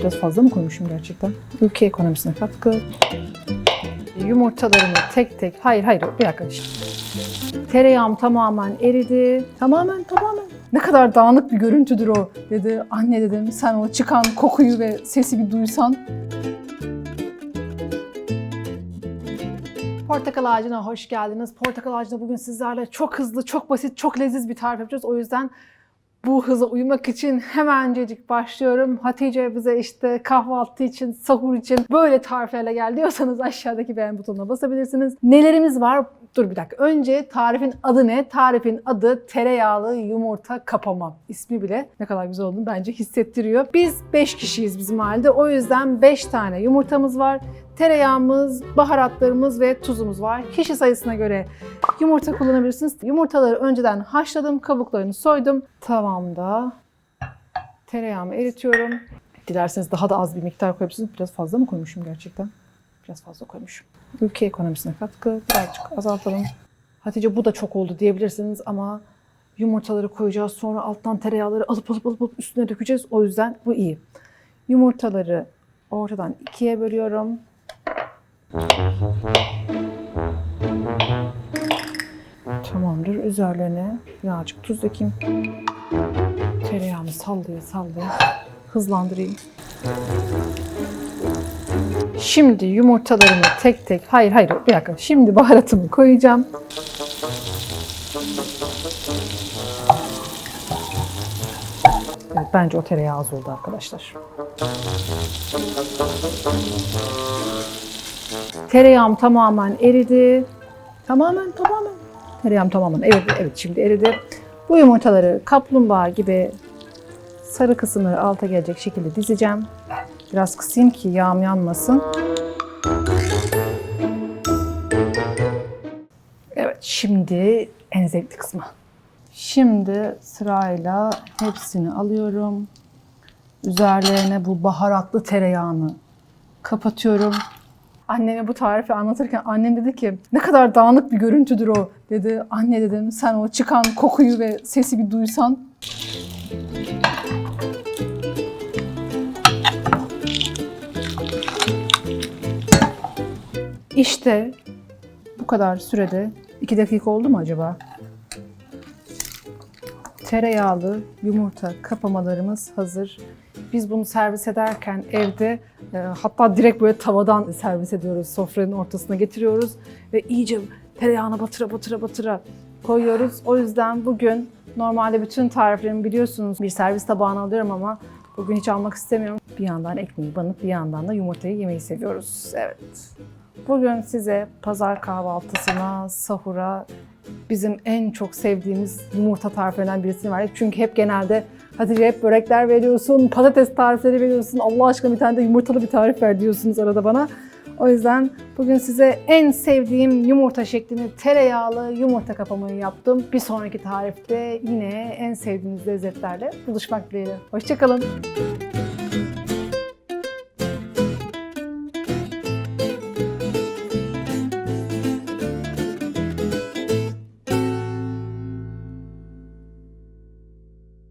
Biraz fazla mı koymuşum gerçekten? Ülke ekonomisine katkı. Yumurtalarımı tek tek... Hayır hayır bir dakika. Tereyağım tamamen eridi. Tamamen tamamen. Ne kadar dağınık bir görüntüdür o dedi. Anne dedim sen o çıkan kokuyu ve sesi bir duysan. Portakal ağacına hoş geldiniz. Portakal ağacına bugün sizlerle çok hızlı, çok basit, çok leziz bir tarif yapacağız. O yüzden bu hıza uyumak için hemencecik başlıyorum. Hatice bize işte kahvaltı için, sahur için böyle tariflerle gel diyorsanız aşağıdaki beğen butonuna basabilirsiniz. Nelerimiz var? Dur bir dakika. Önce tarifin adı ne? Tarifin adı tereyağlı yumurta kapama. İsmi bile ne kadar güzel olduğunu bence hissettiriyor. Biz 5 kişiyiz bizim halde. O yüzden 5 tane yumurtamız var. Tereyağımız, baharatlarımız ve tuzumuz var. Kişi sayısına göre yumurta kullanabilirsiniz. Yumurtaları önceden haşladım, kabuklarını soydum. Tavamda tereyağımı eritiyorum. Dilerseniz daha da az bir miktar koyabilirsiniz. Biraz fazla mı koymuşum gerçekten? Biraz fazla koymuşum. Ülke ekonomisine katkı. Birazcık azaltalım. Hatice bu da çok oldu diyebilirsiniz ama yumurtaları koyacağız. Sonra alttan tereyağları alıp alıp alıp, alıp üstüne dökeceğiz. O yüzden bu iyi. Yumurtaları ortadan ikiye bölüyorum. Tamamdır. Üzerlerine birazcık tuz dökeyim. Tereyağımı sallaya sallaya hızlandırayım. Şimdi yumurtalarımı tek tek, hayır hayır bir dakika. Şimdi baharatımı koyacağım. Evet, bence o tereyağı az oldu arkadaşlar. Tereyağım tamamen eridi. Tamamen tamamen. Tereyağım tamamen eridi. Evet şimdi eridi. Bu yumurtaları kaplumbağa gibi sarı kısımları alta gelecek şekilde dizeceğim. Biraz kısayım ki yağım yanmasın. Evet şimdi en zevkli kısmı. Şimdi sırayla hepsini alıyorum. Üzerlerine bu baharatlı tereyağını kapatıyorum. Anneme bu tarifi anlatırken annem dedi ki ne kadar dağınık bir görüntüdür o dedi. Anne dedim sen o çıkan kokuyu ve sesi bir duysan. İşte bu kadar sürede 2 dakika oldu mu acaba? Tereyağlı yumurta kapamalarımız hazır. Biz bunu servis ederken evde e, hatta direkt böyle tavadan servis ediyoruz. Sofranın ortasına getiriyoruz ve iyice tereyağına batıra batıra batıra koyuyoruz. O yüzden bugün normalde bütün tariflerimi biliyorsunuz bir servis tabağına alıyorum ama bugün hiç almak istemiyorum. Bir yandan ekmeği banıp bir yandan da yumurtayı yemeyi seviyoruz. Evet. Bugün size pazar kahvaltısına, sahura bizim en çok sevdiğimiz yumurta tariflerinden birisini verdik. Çünkü hep genelde Hatice hep börekler veriyorsun, patates tarifleri veriyorsun. Allah aşkına bir tane de yumurtalı bir tarif ver diyorsunuz arada bana. O yüzden bugün size en sevdiğim yumurta şeklini tereyağlı yumurta kapamayı yaptım. Bir sonraki tarifte yine en sevdiğiniz lezzetlerle buluşmak dileğiyle. Hoşçakalın.